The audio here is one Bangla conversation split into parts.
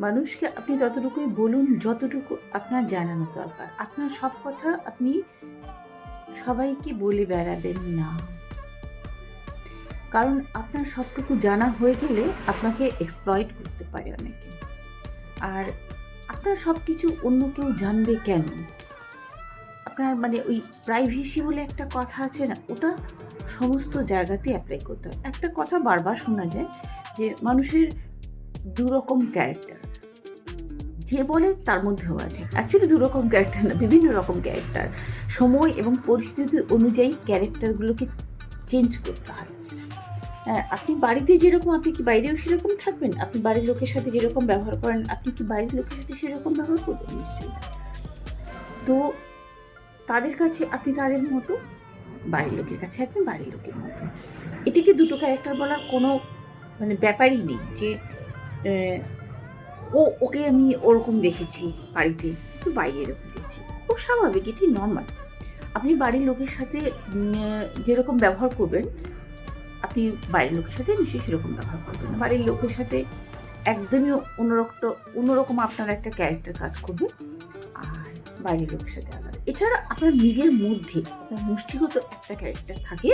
মানুষকে আপনি ততটুকুই বলুন, যতটুকু আপনার জানানো দরকার। আপনার সব কথা আপনি সবাইকে বলে বেড়াবেন না। কারণ আপনার সবটুকু জানা হয়ে গেলে আপনাকে এক্সপ্লয়েট করতে পারে অনেকে। আর আপনার সব কিছু অন্য কেউ জানবে কেন? আপনার মানে ওই প্রাইভেসি বলে একটা কথা আছে না, ওটা সমস্ত জায়গাতে অ্যাপ্লাই করতে হয়। একটা কথা বারবার শোনা যায় যে মানুষের দু রকম ক্যারেক্টার যে বলে তার মধ্যেও আছে। অ্যাকচুয়ালি দু রকম ক্যারেক্টার না, বিভিন্ন রকম ক্যারেক্টার সময় এবং পরিস্থিতি অনুযায়ী ক্যারেক্টারগুলোকে চেঞ্জ করতে হয়। হ্যাঁ আপনি বাড়িতে যেরকম, আপনি কি বাইরেও সেরকম থাকবেন? আপনি বাড়ির লোকের সাথে যেরকম ব্যবহার করেন, আপনি কি বাইরের লোকের সাথে সেরকম ব্যবহার করবেন? নিশ্চয়ই তো তাদের কাছে আপনি তাদের মতো, বাড়ির লোকের কাছে আপনি বাড়ির লোকের মতো। এটিকে দুটো ক্যারেক্টার বলার কোনো মানে ব্যাপারই নেই যে ও, ওকে আমি ওরকম দেখেছি বাড়িতে, কিন্তু বাইরে এরকম দেখেছি। খুব স্বাভাবিক, এটি নর্মাল আপনি বাড়ির লোকের সাথে যেরকম ব্যবহার করবেন, আপনি বাইরের লোকের সাথে নিশ্চয়ই সেরকম ব্যবহার করবেন বাড়ির লোকের সাথে একদমই অন্যরকম অন্যরকম আপনার একটা ক্যারেক্টার কাজ করবে। বাইরের লোকের সাথে আলাদা। এছাড়া আপনার নিজের মধ্যে আপনার মুষ্টিগত একটা ক্যারেক্টার থাকে,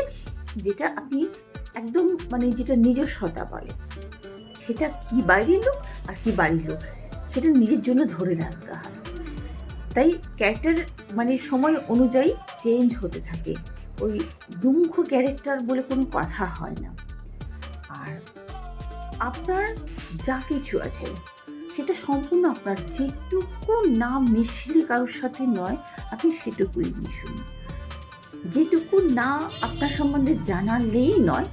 যেটা আপনি একদম মানে যেটা নিজস্বতা বলে। সেটা কি বাইরের লোক আর কি বাড়ির লোক? সেটা নিজের জন্য ধরে রাখতে হয়। তাই ক্যারেক্টার মানে সময় অনুযায়ী চেঞ্জ হতে থাকে। ওই দুমুখ ক্যারেক্টার বলে কোনো কথা হয় না। আর আপনার যা কিছু আছে সেটা সম্পূর্ণ আপনার যেটুকু না মিশলে কারোর সাথে নয়, আপনি সেটুকুই মিশুন। যেটুকু না আপনার সম্বন্ধে জানালেই নয়,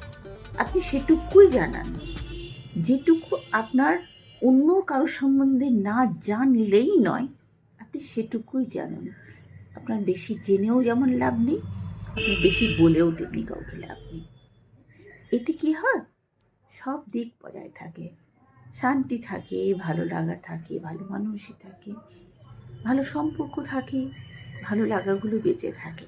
আপনি সেটুকুই জানান। যেটুকু আপনার অন্য কারোর সম্বন্ধে না জানলেই নয়, আপনি সেটুকুই জানুন। আপনার বেশি জেনেও যেমন লাভ নেই আপনি বেশি বলেও তেমনি কাউকে লাভ নেই। এতে কী হয়? সব দিক বজায় থাকে। শান্তি থাকে, ভালো লাগা থাকে, ভালো মানুষই থাকে, ভালো সম্পর্ক থাকে, ভালো লাগাগুলো বেঁচে থাকে।